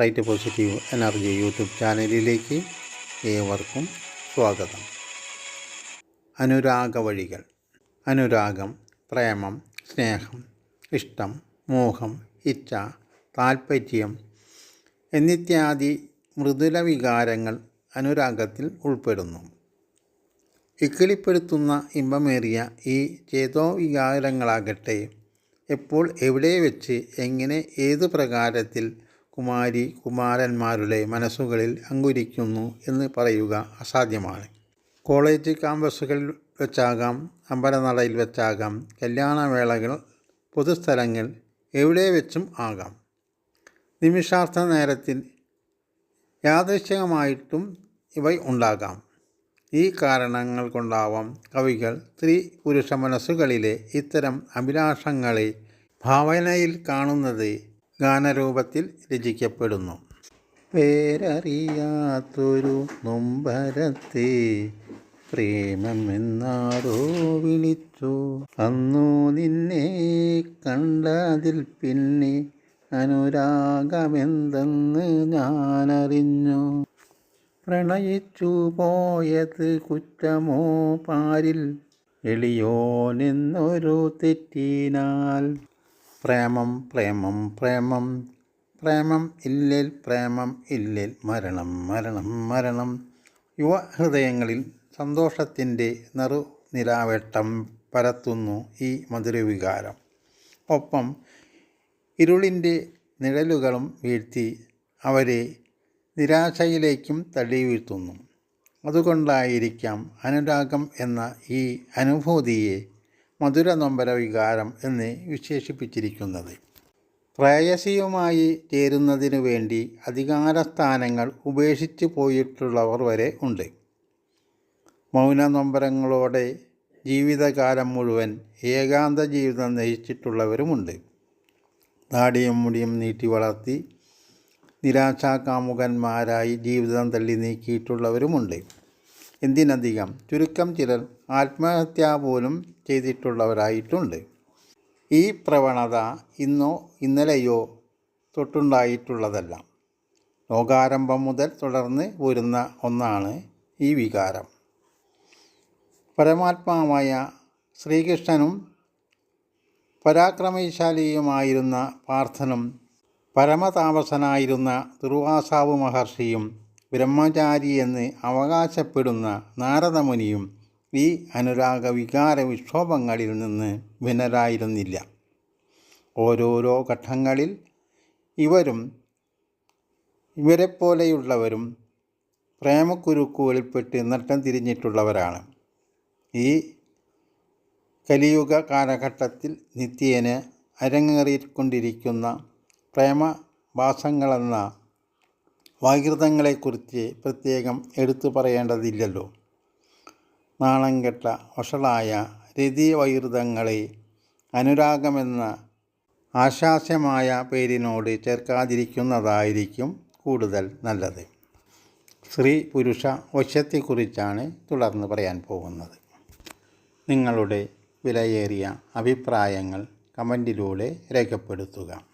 Right positive energy YouTube ചാനലിലേക്ക് ഏവർക്കും സ്വാഗതം. അനുരാഗ വഴികൾ. അനുരാഗം പ്രേമം സ്നേഹം ഇഷ്ടം മോഹം ഇച്ഛ താൽപ്പര്യം എന്നിത്യാദി മൃദുല വികാരങ്ങൾ അനുരാഗത്തിൽ ഉൾപ്പെടുന്നു. ഇക്കിളിപ്പെടുത്തുന്ന ഇമ്പമേറിയ ഈ ചേതോ വികാരങ്ങളാകട്ടെ എപ്പോൾ എവിടെ വെച്ച് എങ്ങനെ ഏതു പ്രകാരത്തിൽ കുമാരി കുമാരന്മാരുടെ മനസ്സുകളിൽ അങ്കുരിക്കുന്നു എന്ന് പറയുക അസാധ്യമാണ്. കോളേജ് ക്യാമ്പസുകളിൽ വെച്ചാകാം അമ്പലനടയിൽ വെച്ചാകാം കല്യാണവേളകൾ പൊതുസ്ഥലങ്ങൾ എവിടെ വെച്ചും ആകാം. നിമിഷാർത്ഥ നേരത്തിൽ യാദൃശ്ചികമായിട്ടും ഇവ ഉണ്ടാകാം. ഈ കാരണങ്ങൾ കൊണ്ടാവാം കവികൾ സ്ത്രീ പുരുഷ മനസ്സുകളിലെ ഇത്തരം അഭിലാഷങ്ങളെ ഭാവനയിൽ കാണുന്നത് ഗാനരൂപത്തിൽ രചിക്കപ്പെടുന്നു. പേരറിയാത്തൊരു നൊമ്പരത്തെ പ്രേമമെന്നാരോ വിളിച്ചു. അന്നു നിന്നെ കണ്ടതിൽ പിന്നെ അനുരാഗമെന്തെന്ന് ഞാനറിഞ്ഞു. പ്രണയിച്ചു പോയത് കുറ്റമോ പാരിൽ? എളിയോനെന്നൊരു തെറ്റിനാൽ പ്രേമം പ്രേമം പ്രേമം. പ്രേമം ഇല്ലേൽ പ്രേമം ഇല്ലേൽ മരണം മരണം മരണം. യുവ ഹൃദയങ്ങളിൽ സന്തോഷത്തിന്റെ നിലാവെട്ടം പരത്തുന്നു ഈ മധുരവികാരം. ഒപ്പം ഇരുളിന്റെ നിഴലുകളും വീഴ്ത്തി അവരെ നിരാശയിലേക്കും തള്ളി വീഴ്ത്തുന്നു അതുകൊണ്ടായിരിക്കാം അനുരാഗം എന്ന ഈ അനുഭൂതിയെ മധുര നൊമ്പര വികാരം എന്ന് വിശേഷിപ്പിച്ചിരിക്കുന്നത്. പ്രേയസിയുമായി ചേരുന്നതിനു വേണ്ടി അധികാരസ്ഥാനങ്ങൾ ഉപേക്ഷിച്ചു പോയിട്ടുള്ളവർ വരെ ഉണ്ട്. മൗന നൊമ്പരങ്ങളോടെ ജീവിതകാലം മുഴുവൻ ഏകാന്ത ജീവിതം നയിച്ചിട്ടുള്ളവരുമുണ്ട്. താടിയും മുടിയും നീട്ടി വളർത്തി നിരാശാകാമുകന്മാരായി ജീവിതം തള്ളി നീക്കിയിട്ടുള്ളവരുമുണ്ട്. എന്തിനധികം ചുരുക്കം ചിലർ ആത്മഹത്യ പോലും ചെയ്തിട്ടുള്ളവരായിട്ടുണ്ട്. ഈ പ്രവണത ഇന്നോ ഇന്നലെയോ തൊട്ടുണ്ടായിട്ടുള്ളതല്ല ലോകാരംഭം മുതൽ തുടർന്ന് വരുന്ന ഒന്നാണ് ഈ വികാരം. പരമാത്മാവായ ശ്രീകൃഷ്ണനും പരാക്രമശാലിയുമായിരുന്ന പാർത്ഥനും പരമതാമസനായിരുന്ന ദുർവാസാവ് മഹർഷിയും ബ്രഹ്മചാരി എന്ന് അവകാശപ്പെടുന്ന നാരദമുനിയും ഈ അനുരാഗ വികാര വിക്ഷോഭങ്ങളിൽ നിന്ന് ഭിന്നരായിരുന്നില്ല ഓരോരോ ഘട്ടങ്ങളിൽ ഇവരും ഇവരെപ്പോലെയുള്ളവരും പ്രേമക്കുരുക്കുകളിൽപ്പെട്ട് നട്ടം തിരിഞ്ഞിട്ടുള്ളവരാണ്. ഈ കലിയുഗ കാലഘട്ടത്തിൽ നിത്യേന അരങ്ങേറിക്കൊണ്ടിരിക്കുന്ന പ്രേമഭാസങ്ങളെന്ന വാകൃതങ്ങളെക്കുറിച്ച് പ്രത്യേകം എടുത്തു പറയേണ്ടതില്ലല്ലോ. നാണംകെട്ട വഷളായ രതിവൈകൃതങ്ങളെ അനുരാഗമെന്ന ആശാസ്യമായ പേരിനോട് ചേർക്കാതിരിക്കുന്നതായിരിക്കും കൂടുതൽ നല്ലത്. സ്ത്രീ പുരുഷ വശത്തെക്കുറിച്ചാണ് തുടർന്ന് പറയാൻ പോകുന്നത്. നിങ്ങളുടെ വിലയേറിയ അഭിപ്രായങ്ങൾ കമന്റിലൂടെ രേഖപ്പെടുത്തുക.